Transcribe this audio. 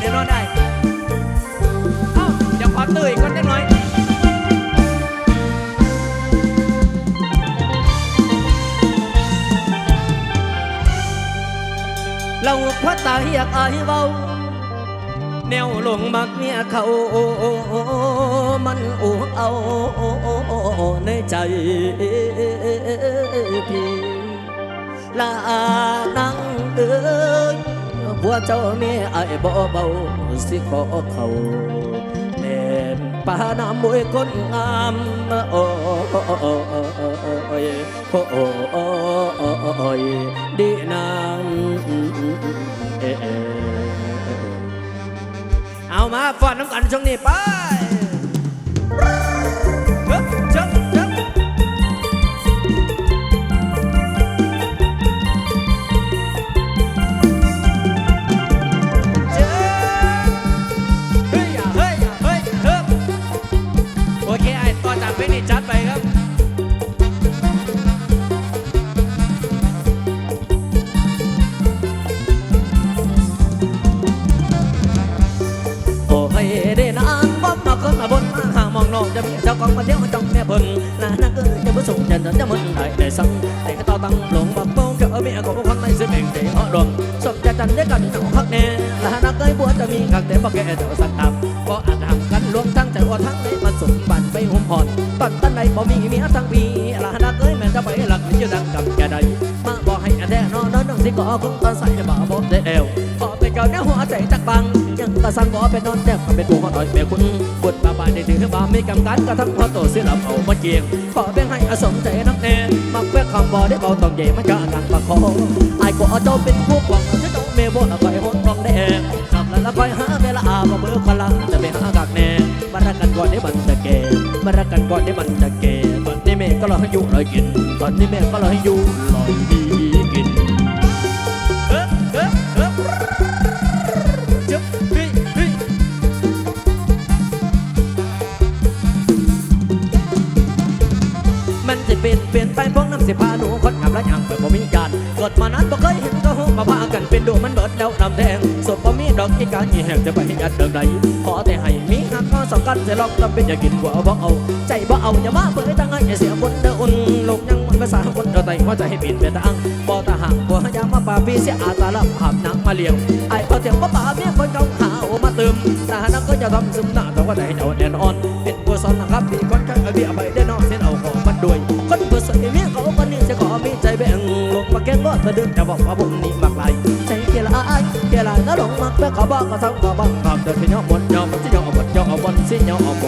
แน่นอนได้เอ้าเดี๋ยวขอตื่นอีกคนได้หน่อยเราควัดตาเฮียกอายเว้าแนวลงมักเมียเขามันอูเอาในใจพี่ลานังเอ้ย หัวเจ้าเมียไอ้บ่เบาสิขอเขาแน่นปาน้ำมวยคนงามโอ้ยโอ้ยดีนางเอ้เอามาฟอนน้ำกันช่วงนี้ไป โอ้ให้ได้นางบ่มาคนมาบนมาหามองน้องจะมีเจ้าของมาเที่ยวจ้องแม่เพิ่งนานักเอ้ยจะมาส่งจะจะมันได้ได้สังแต่ก็ต่อตั้งหลงบักโป้งเจอเมียของคนในสียเองใจเหาะดวงสมจะจันได้กันเอาพักแน่ลานักเอ้ยบัวจะมีขักแต่บ่แก่เจ้าสักตำบ่อาจทำกันรวมทั้งใจว่าทั้งในมาสมบันไปหุ่มพรตอนตันใดบ่มีเมียทั้งปีลานักเอ้ยแม่จะไปหลักนี่จะดังกับแกใดมาบ่ให้อันแท้นอนน้องสิก็คงตอนใส่บ่บ่ได้เอว เนื้อหัวใจจักบัง ยังกระสังบ่เป็นนอนแทบเป็นผู้หอยเป็นคุณบุญบาบาได้ถือบ่มีกำกันกระทำพอโตเสิลับเอามาเกียงขอแบ่งให้อสมใจนักแน่มักแวะคำบ่ได้เบาต้องใหญ่มันจะกันปะคอไอ้ก็เจ้าเป็นผู้หวังจะต้องเมบ่ละคอยหนรองแดงจับแล้วละคอยหาเวลาบ่เบื่อคนละจะไปหากักแน่มารักกันก่อนได้มันจะแก่มารักกันก่อนได้มันจะแก่ตอนนี้แม่ก็รอให้อยู่ลอยกินตอนนี้แม่ก็รอให้อยู่ลอยดี สิพาหนูคนขับและยังเปิดบ่มีการเกิดมานั้นบ่เคยเห็นก็หงมาพากันเป็นดูมันเบิดแล้วนำแดงสดบ่มีดอกอีกาอีแหกจะไปยัดเดิมใดขอแต่ให้มีหักก็สำคัญจะลอกจำเป็นอย่ากินกว่าบ่เอา ใจบ่เอาอย่ามาเปิดตั้งให้อย่าเสียคนเด้ออุ่นโลกยังมันภาษาคนเด้อไตว่าจะให้ปิดเป็นทางบ่ตาหักบ่ยามาป่าพี่เสียอาตาลับหับนังมาเลี้ยงไอ้เอเถียงบ่ป่าเมียคนเก่าหาโอมาเติมตาหนักก็จะทำซึมหน้าแต่ว่าใจเจ้าแน่นอนเป็นผู้สอนนะครับที่คนข้างเอาเบี้ยไปได้นอกเส้นเอาของมันด้วย ลงมาแกล้งรอดมาเดินจะบอกว่าผมนี่มักไหลใจเกลาไอเกลียดแล้วหลงมักแต่ขอบอกก็สั่งขอบอกความเดินที่ยอมบนยอมที่ยอมบนยอมบนสิยอมโม